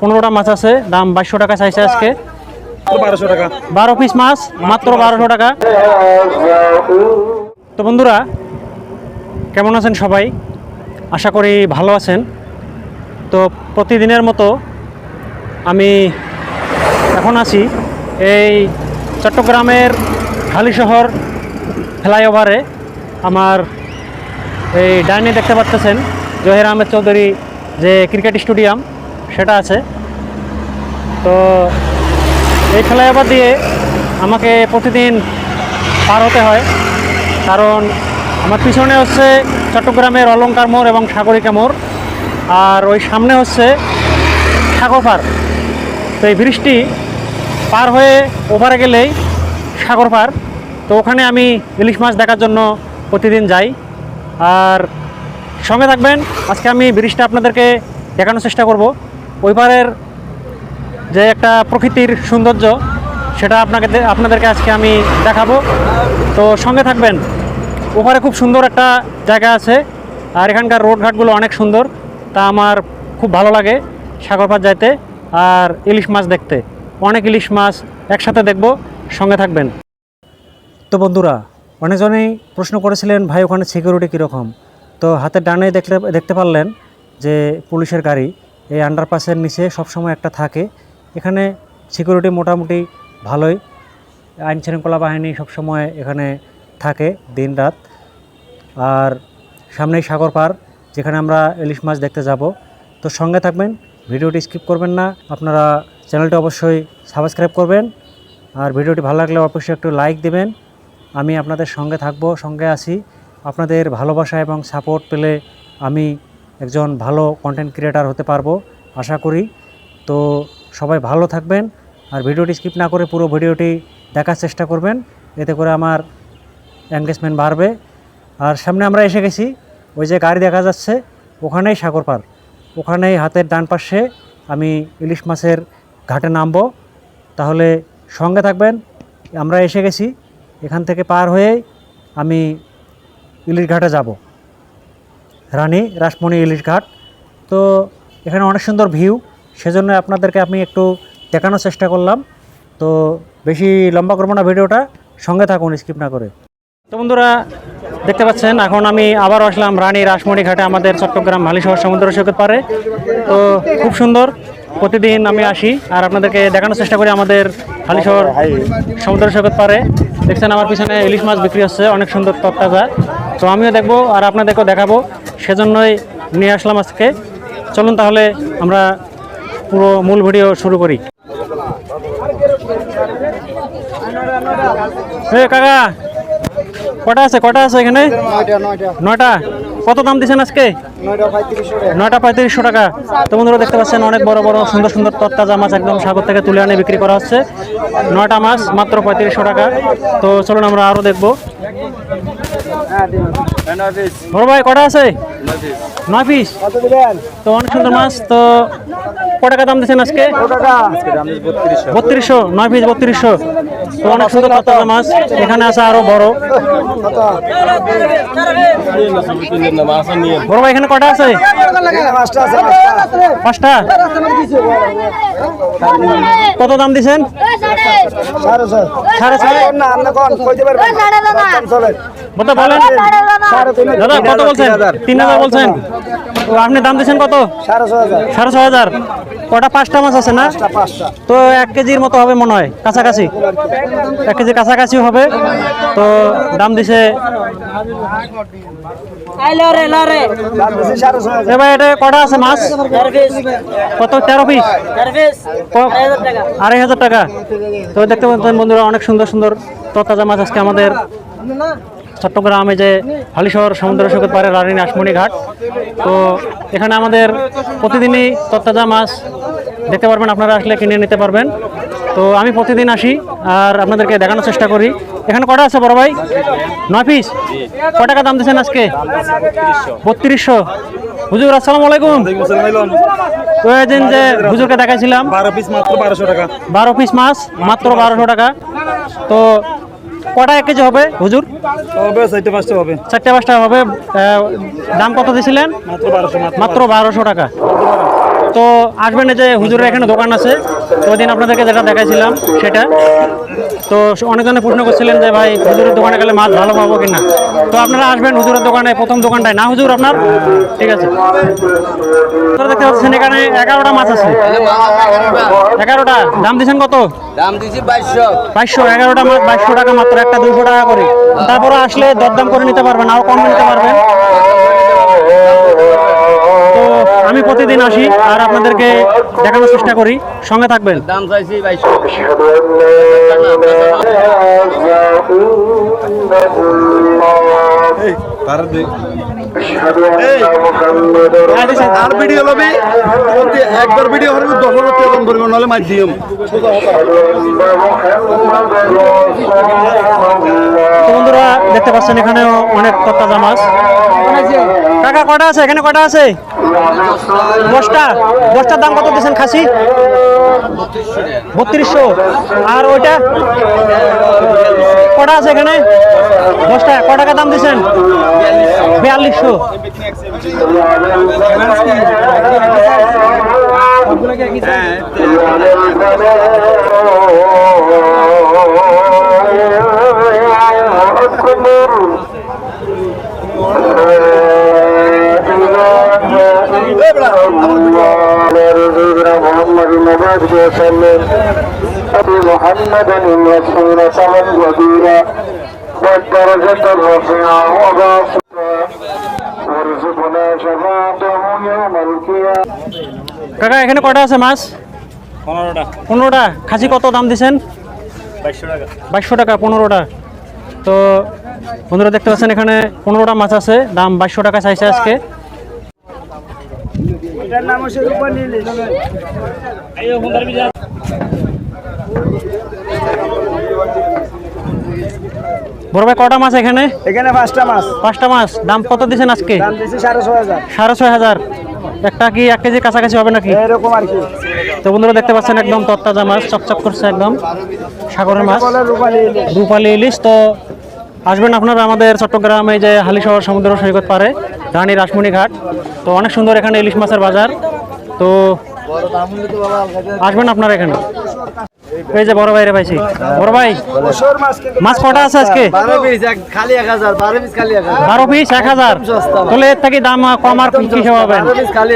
পনেরোটা মাছ আছে দাম বাইশশো টাকা চাইছে আজকে। বারোশো টাকা। বারো পিস মাছ মাত্র বারোশো টাকা। তো বন্ধুরা কেমন আছেন সবাই? আশা করি ভালো আছেন। তো প্রতিদিনের মতো আমি এখন আছি এই চট্টগ্রামের হালি শহর ফ্লাইওভারে। আমার এই ডাইনে দেখতে পাচ্ছেন জহির আহমেদ চৌধুরী যে ক্রিকেট স্টেডিয়াম। সেটা আছে। তো এই ফ্লাইওভার দিয়ে আমাকে প্রতিদিন পার হতে হয়। কারণ আমার পিছনে হচ্ছে চট্টগ্রামের অলঙ্কার মোড় এবং সাগরিকা মোড়। আর ওই সামনে হচ্ছে সাগর পার। তো এই বৃষ্টি পার হয়ে ওপারে গেলেই সাগর পার। তো ওখানে আমি ইলিশ মাছ দেখার জন্য প্রতিদিন যাই। আর সঙ্গে থাকবেন, আজকে আমি ব্রিজটা আপনাদেরকে দেখানোর চেষ্টা করব। ওই পারের যে একটা প্রকৃতির সৌন্দর্য, সেটা আপনাকে আপনাদেরকে আজকে আমি দেখাবো। তো সঙ্গে থাকবেন, ওপারে খুব সুন্দর একটা জায়গা আছে, আর এখানকার রোডঘাটগুলো অনেক সুন্দর, তা আমার খুব ভালো লাগে সাগরপাত যাইতে আর ইলিশ মাছ দেখতে। অনেক ইলিশ মাছ একসাথে দেখব, সঙ্গে থাকবেন। তো বন্ধুরা, অনেকজনেই প্রশ্ন করেছিলেন, ভাই, ওখানে সিকিউরিটি কীরকম? তো হাতের ডানে দেখলে দেখতে পারলেন যে পুলিশের গাড়ি। এই আন্ডারপাসের নিচে সবসময় একটা থাকে। এখানে সিকিউরিটি মোটামুটি ভালোই। আইন শৃঙ্খলা বাহিনী সবসময় এখানে থাকে দিন রাত আর সামনেই সাগর পার, যেখানে আমরা ইলিশ মাছ দেখতে যাব। তো সঙ্গে থাকবেন, ভিডিওটি স্কিপ করবেন না। আপনারা চ্যানেলটি অবশ্যই সাবস্ক্রাইব করবেন। আর ভিডিওটি ভালো লাগলে অবশ্যই একটু লাইক দেবেন। আমি আপনাদের সঙ্গে থাকব, সঙ্গে আছি। আপনাদের ভালোবাসা এবং সাপোর্ট পেলে আমি একজন ভালো কন্টেন্ট ক্রিয়েটার হতে পারব, আশা করি। তো সবাই ভালো থাকবেন আর ভিডিওটি স্কিপ না করে পুরো ভিডিওটি দেখার চেষ্টা করবেন, এতে করে আমার এনগেজমেন্ট বাড়বে। আর সামনে আমরা এসে গেছি, ওই যে গাড়ি দেখা যাচ্ছে, ওখানেই সাগর পার। ওখানেই হাতের ডান পাশে আমি ইলিশ মাছের ঘাটে নামবো। তাহলে সঙ্গে থাকবেন, আমরা এসে গেছি, এখান থেকে পার হয়েই আমি ইলিশ ঘাটে যাব। রানী রাসমণি ইলিশ ঘাট। তো এখানে অনেক সুন্দর ভিউ, সেজন্য আপনাদেরকে আমি একটু দেখানোর চেষ্টা করলাম। তো বেশি লম্বা করব না ভিডিওটা, সঙ্গে থাকুন, স্কিপ না করে। তো বন্ধুরা, দেখতে পাচ্ছেন, এখন আমি আবার আসলাম রানী রাসমণি ঘাটে, আমাদের চট্টগ্রাম হালিশহর সমুদ্র সৈকত পারে তো খুব সুন্দর, প্রতিদিন আমি আসি আর আপনাদেরকে দেখানোর চেষ্টা করি আমাদের হালিশহর সমুদ্র সৈকত পারে দেখছেন, আমার পিছনে ইলিশ মাছ বিক্রি হচ্ছে, অনেক সুন্দর তত্তাজা তো আমিও দেখব আর আপনাদেরকেও দেখাবো। সেজন্যই নিয়ে আসলাম আজকে। চলুন তাহলে আমরা পুরো মূল ভিডিও শুরু করি। কাকা, কটা আছে? কটা আছে এখানে? নয়টা। কত দাম দিচ্ছেন আজকে? নয়টা পঁয়ত্রিশশো টাকা। তো বন্ধুরা দেখতে পাচ্ছেন, অনেক বড় বড় সুন্দর সুন্দর তত্তাজা মাছ একদম সাগর থেকে তুলে আনে বিক্রি করা হচ্ছে। নয়টা মাছ, মাত্র পঁয়ত্রিশশো টাকা। তো চলুন আমরা আরও দেখব। বড় ভাই কটা আছে? নয় পিস তো অনেক সুন্দর মাছ তো ক টাকা দাম দিচ্ছেন আজকে? বত্রিশশো। নয় পিস বত্রিশশো। তো অনেক সুন্দর তত্তাজা মাছ এখানে আছে আরও বড়। বড় ভাই এখানে কটা আছে? পাঁচটা কত দাম দিছেন সাড়ে ছয়। বলতে বলেন? দাদা কত বলছেন? তিন হাজার। বলছেন? তো আপনি দাম দিচ্ছেন কত? সাড়ে ছ হাজার। কটা পাঁচটা মাছ আছে না? তো এক কেজির মতো হবে মনে হয় কাছাকাছি। এক কেজির কাছাকাছি হবে। তো দাম দিছে? এবার এটা কটা আছে মাছ? কত? তেরো পিস? আড়াই হাজার টাকা। তো দেখতে পাচ্ছেন বন্ধুরা অনেক সুন্দর সুন্দর তরতাজা মাছ আজকে আমাদের। চট্টগ্রামে যে হালিশহর সমুদ্র সৈকত পারে রানী নাসমণি ঘাট তো এখানে আমাদের প্রতিদিনই তরতাজা মাছ দেখতে পারবেন আপনারা আসলে কিনে নিতে পারবেন। তো আমি প্রতিদিন আসি আর আপনাদেরকে দেখানোর চেষ্টা করি। এখানে কটা আছে বড় ভাই? নয় পিস ক টাকা দাম দিচ্ছেন আজকে? বত্রিশশো। হুজুর আসসালামু আলাইকুম। তো এদিন যে হুজুরকে দেখাইছিলাম। বারো পিস মাত্র বারোশো টাকা। বারো পিস মাছ মাত্র বারোশো টাকা। তো কটা এক কেজি হবে হুজুর? হবে চারটে পাঁচটা হবে। চারটে পাঁচটা হবে দাম কত দিয়েছিলেন মাত্র বারোশো মাত্র বারোশো। টাকা। তো আসবেন এই যে হুজুরের এখানে দোকান আছে তো ওই দিন আপনাদেরকে যেটা দেখাইছিলাম সেটা। তো অনেকজনে প্রশ্ন করছিলেন যে ভাই হুজুরের দোকানে গেলে মাছ ভালো পাবো কিনা? তো আপনারা আসবেন হুজুরের দোকানে প্রথম দোকানটায়। না হুজুর আপনার? ঠিক আছে। আপনারা দেখতে পাচ্ছেন এখানে এগারোটা মাছ আছে। এগারোটা? দাম দিচ্ছেন কত? দাম দিছি বাইশশো। বাইশশো এগারোটা মাছ বাইশশো টাকা মাত্র একটা দুশো টাকা করে। তারপরে আসলে দরদাম করে নিতে পারবেন আরও কম নিতে পারবেন। প্রতিদিন আসি আর আপনাদেরকে দেখানোর চেষ্টা করি সঙ্গে থাকবেন দাম চাইছি আর ভিডিও লবি একবার ভিডিও হলে দশ হাজার টাকা দাম নাহলে তো বন্ধুরা, দেখতে পাচ্ছেন এখানেও অনেক তত্তাজা মাছ টাকা কটা আছে? এখানে কটা আছে? দশটা দশটার দাম কত দিয়েছেন খাসি? বত্রিশশো। আর ওইটা? কটা আছে এখানে? দশটা ক টাকা দাম দিয়েছেন বিয়াল্লিশশো। محمد مبارك وسلم أبي محمد الرسول طبعا وزيرا والدرجة الرفيعة وباسطة কাকা এখানে কটা আছে মাছ? পনেরোটা। পনেরোটা। খাসি কত দাম দিছেন? বাইশশো টাকা। বাইশশো টাকা পনেরোটা। তো বন্ধুরা দেখতে পাচ্ছেন এখানে পনেরোটা মাছ আছে। দাম বাইশশো টাকা চাইছে আজকে। বড় ভাই কটা মাছ এখানে? এখানে পাঁচটা মাছ। পাঁচটা মাছ। দাম কত দিছেন আজকে? সাড়ে ছয় হাজার। সাড়ে ছয় হাজার। একটা কি এক কেজি কাছাকাছি হবে নাকি? এরকম আর কি। তো বন্ধুরা দেখতে পাচ্ছেন একদম তত্তাজা মাছ চকচক করছে একদম। সাগরের মাছ। রূপালি ইলিশ। ইলিশ। তো আসবেন আপনারা আমাদের চট্টগ্রামে যে হালিশহর সমুদ্র সৈকত পারে রানী রাসমণি ঘাট। তো অনেক সুন্দর এখানে ইলিশ মাছের বাজার। তো আসবেন আপনারা এখানে। এই যে বড় ভাইরে পাইছি। বড় ভাই মাছ কটা আছে আজকে? খালি এক হাজার বারো পিস খালি বারো পিস এক হাজার। তাহলে এর থেকে দাম কম আর কি হবেন বারো পিস খালি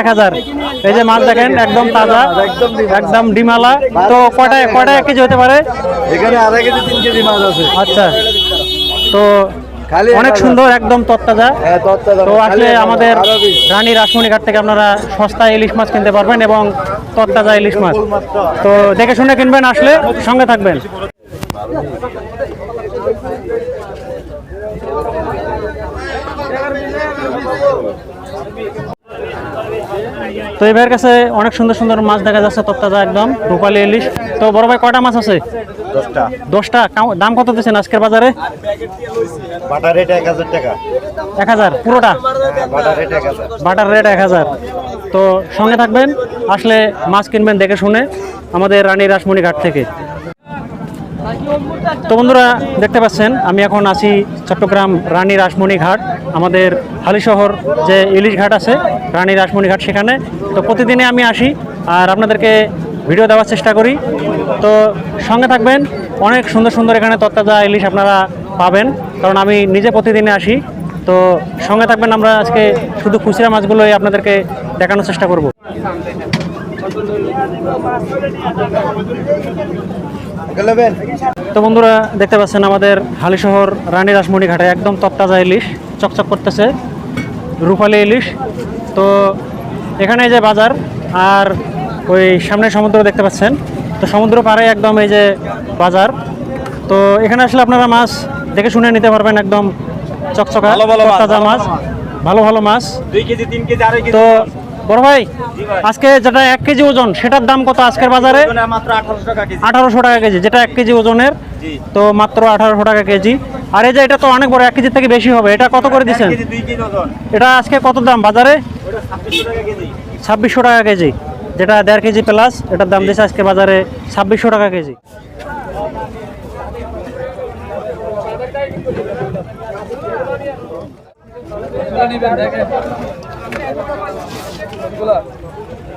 এক হাজার। এই যে মাছ দেখেন একদম তাজা একদম ডিমালা। একদম ডিমালা তো কটা কটা এক কেজি হতে পারে? এখানে আড়াই কেজি তিন কেজি মাছ আছে। আচ্ছা। তো অনেক সুন্দর একদম তত্তাজা। হ্যাঁ তো আসলে আমাদের রানী রাসমণি ঘাট থেকে আপনারা সস্তায় ইলিশ মাছ কিনতে পারবেন এবং তত্তাজা ইলিশ মাছ। তো দেখে শুনে কিনবেন আসলে সঙ্গে থাকবেন। তো এই ভাইয়ের কাছে অনেক সুন্দর সুন্দর মাছ দেখা যাচ্ছে তত্তাজা একদম রূপালী ইলিশ। তো বড় ভাই কটা মাছ আছে? দশটা। দশটা? দাম কত দিচ্ছেন আজকের বাজারে? বাটার রেট এক হাজার টাকা। এক হাজার পুরোটা? বাটার রেট এক হাজার। বাটার রেট এক হাজার। তো সঙ্গে থাকবেন। আসলে মাছ কিনবেন দেখে শুনে আমাদের রানী রাসমণি ঘাট থেকে। তো বন্ধুরা, দেখতে পাচ্ছেন, আমি এখন আছি চট্টগ্রাম রানী রাসমণি ঘাট আমাদের হালিশহর যে ইলিশ ঘাট আছে, রানী রাসমণি ঘাট সেখানে। তো প্রতিদিনে আমি আসি আর আপনাদেরকে ভিডিও দেওয়ার চেষ্টা করি। তো সঙ্গে থাকবেন, অনেক সুন্দর সুন্দর এখানে তত্তাজা ইলিশ আপনারা পাবেন, কারণ আমি নিজে প্রতিদিনে আসি। তো সঙ্গে থাকবেন, আমরা আজকে শুধু খুচরা মাছগুলোই আপনাদেরকে দেখানোর চেষ্টা করব। তো বন্ধুরা দেখতে পাচ্ছেন আমাদের হালিশহর রানী রাসমণি ঘাটে একদম তত্তাজা ইলিশ চকচক করতেছে রূপালী ইলিশ। তো এখানে যে বাজার আর ওই সামনে সমুদ্র দেখতে পাচ্ছেন। তো সমুদ্র পাড়ে একদম এই যে বাজার। তো এখানে আসলে আপনারা মাছ দেখে শুনে নিতে পারবেন একদম চকচকা ভালো ভালো মাছ, ভালো মাছ ভালো ভালো ভালো মাছ। দুই কেজি তিন কেজি আড়াই কেজি তো বড় ভাই আজকে যেটা এক কেজি ওজন সেটার দাম কত আজকের বাজারে? আঠারোশো টাকা কেজি। যেটা এক কেজি ওজনের তো মাত্র আঠারোশো টাকা কেজি। আর এই যে এটা তো অনেক বড় এক কেজির থেকে বেশি হবে এটা কত করে দিচ্ছেন এটা আজকে কত দাম বাজারে? ছাব্বিশশো টাকা কেজি। ছাব্বিশশো টাকা কেজি যেটা দেড় কেজি প্লাস এটার দাম দিচ্ছে আজকে বাজারে ছাব্বিশশো টাকা কেজি।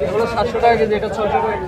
এগুলো সাতশো টাকা কেজি এটা ছশো টাকা কেজি।